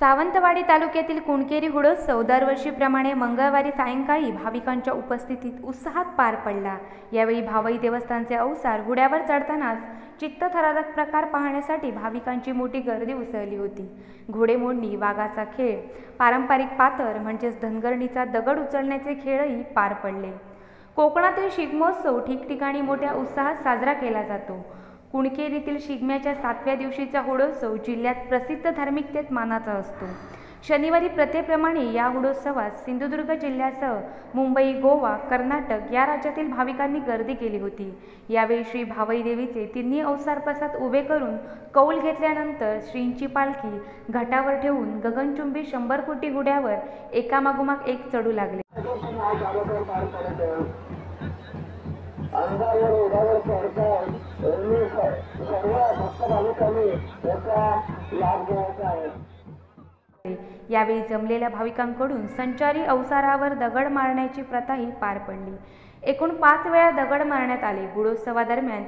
सावंतवाडी तालुक्यातील कुणकेरी हुडोत्सव दरवर्षीप्रमाणे मंगळवारी सायंकाळी भाविकांच्या उपस्थितीत उत्साहात पार पडला. यावेळी भावई देवस्थानचे अवसार हुड्यावर चढतानाच चित्तथरारक प्रकार पाहण्यासाठी भाविकांची मोठी गर्दी उसळली होती. घोडेमोडणी वाघाचा खेळ पारंपरिक पातर म्हणजेच धनगरणीचा दगड उचलण्याचे खेळही पार पडले. कोकणातील शिगमोत्सव ठिकठिकाणी मोठ्या उत्साहात साजरा केला जातो. कुणकेरीतील शिगम्याच्या सातव्या दिवशीचा होडोत्सव जिल्ह्यात प्रसिद्ध धार्मिकतेत मानाचा असतो. शनिवारी प्रथेप्रमाणे या होडोत्सवात सिंधुदुर्ग जिल्ह्यासह मुंबई गोवा कर्नाटक या राज्यातील भाविकांनी गर्दी केली होती. यावेळी श्री भावई देवीचे तिन्ही अवसार प्रसाद उभे करून कौल घेतल्यानंतर श्रींची पालखी घाटावर ठेवून गगनचुंबी शंभर कोटी हुड्यावर एकामागोमाग एक चढू लागले. अंगावर उडावर यावेळी जमलेल्या भाविकांकडून संचारी अवसारावर दगड मारण्याची प्रथाही पार पडली. एकूण पाच वेळा दगड मारण्यात आले. गुढोत्सवादरम्यान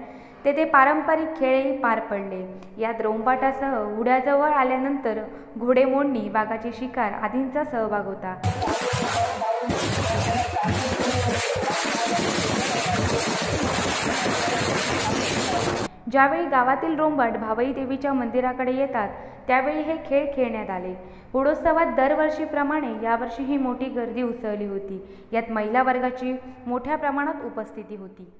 तेथे पारंपरिक खेळही पार पडले. या द्रोंबाटासह उड्याजवळ आल्यानंतर घोडेमोडणी वाघाची शिकार आदींचा सहभाग होता. ज्यावेळी गावातील रोंबाट भावई देवीच्या मंदिराकडे येतात त्यावेळी हे खेळ खेळण्यात आले. हुडोत्सवात दरवर्षीप्रमाणे यावर्षी ही मोठी गर्दी उसळली होती. यात महिला वर्गाची मोठ्या प्रमाणात उपस्थिती होती.